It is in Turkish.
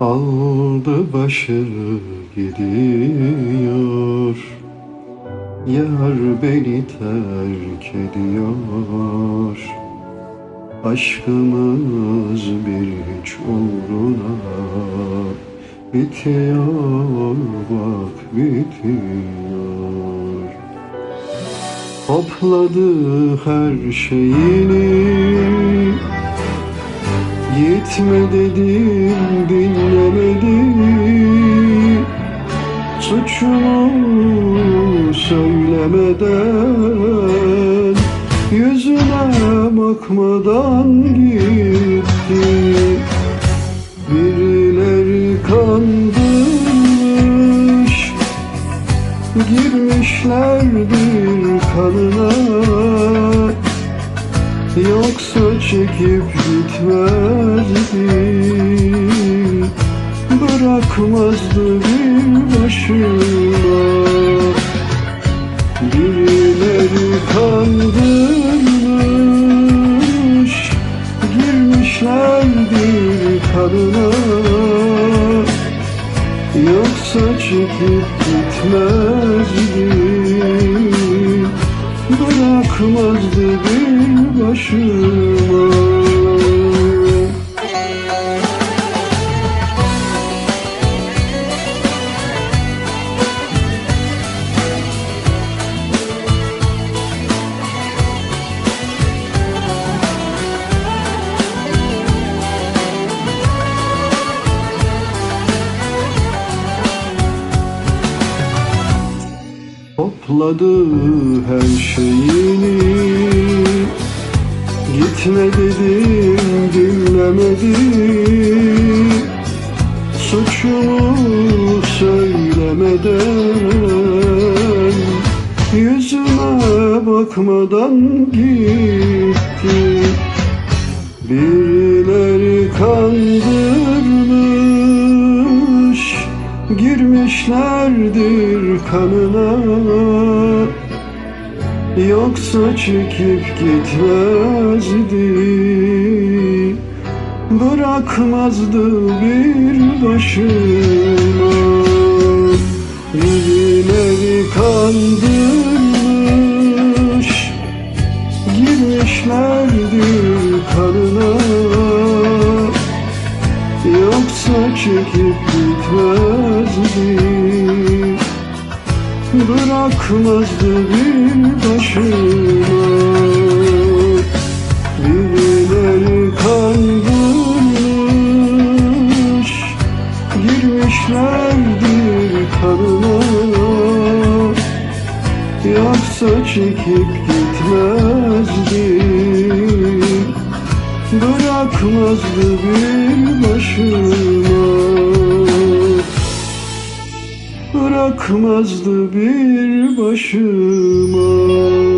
Aldı başı gidiyor. Yar beni terk ediyor Aşkımız bir hiç uğruna Bitiyor bak bitiyor. Topladı her şeyini. Gitme dedim dinlemedi Suçunu söylemeden bakmadan gitti. Birileri kandırmış Girmişlerdir kanına. Yoksa çekip gitmezdi Bırakmazdı bir başına. Birileri kandırmış Kanına Yoksa çekip gitmezdi Bırakmazdı bir başıma Topladı her şeyini. Gitme dedim dinlemedi. Suçumu söylemeden Yüzüme bakmadan gitti. Birileri kandırmış Girmişlerdir kanına. Yoksa çekip gitmezdi. Bırakmazdı bir başıma. Birileri kandırmış Girmişlerdir kanına gitmezdi Bırakmazdı bir başıma Birileri kandırmış Girmişlerdir kanına. Yoksa çekip gitmezdi Bırakmazdı bir başıma Bırakmazdı bir başıma